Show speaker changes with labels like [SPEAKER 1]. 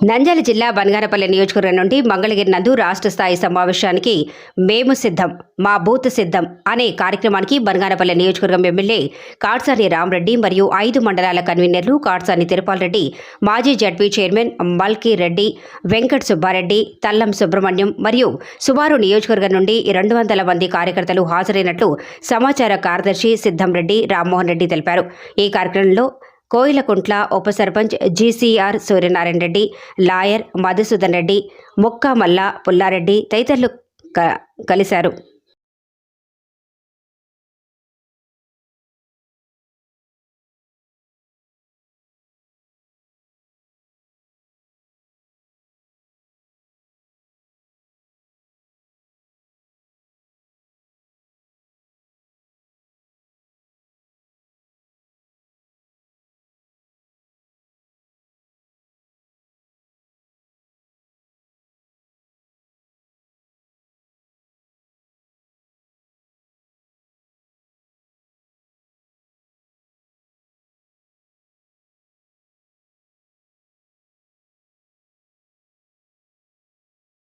[SPEAKER 1] నంద్యాల జిల్లా బనగానపల్లి నియోజకవర్గం నుండి మంగళగిరి నందు రాష్ట్ర స్థాయి సమావేశానికి మేము సిద్ధం మా బూత్ సిద్ధం అనే కార్యక్రమానికి బనగానపల్లి నియోజకవర్గం ఎమ్మెల్యే కాట్సాని రామరెడ్డి మరియు ఐదు మండలాల కన్వీనర్లు కాట్సాని తిరుపాల్ రెడ్డి మాజీ జడ్పీ చైర్మన్ మల్కీ రెడ్డి వెంకట్ సుబ్బారెడ్డి తల్లం సుబ్రహ్మణ్యం మరియు సుమారు నియోజకవర్గం నుండి రెండు వందల మంది కార్యకర్తలు హాజరైనట్లు సమాచార కార్యదర్శి సిద్ధం రెడ్డి రామ్మోహన్ రెడ్డి తెలిపారు. ఈ కార్యక్రమంలో కోయిలకుంట్ల ఉప సర్పంచ్ జీసీఆర్ సూర్యనారాయణ రెడ్డి లాయర్ మధుసూదన్ రెడ్డి ముక్క మల్ల పుల్లారెడ్డి తదితరులు క- కలిశారు.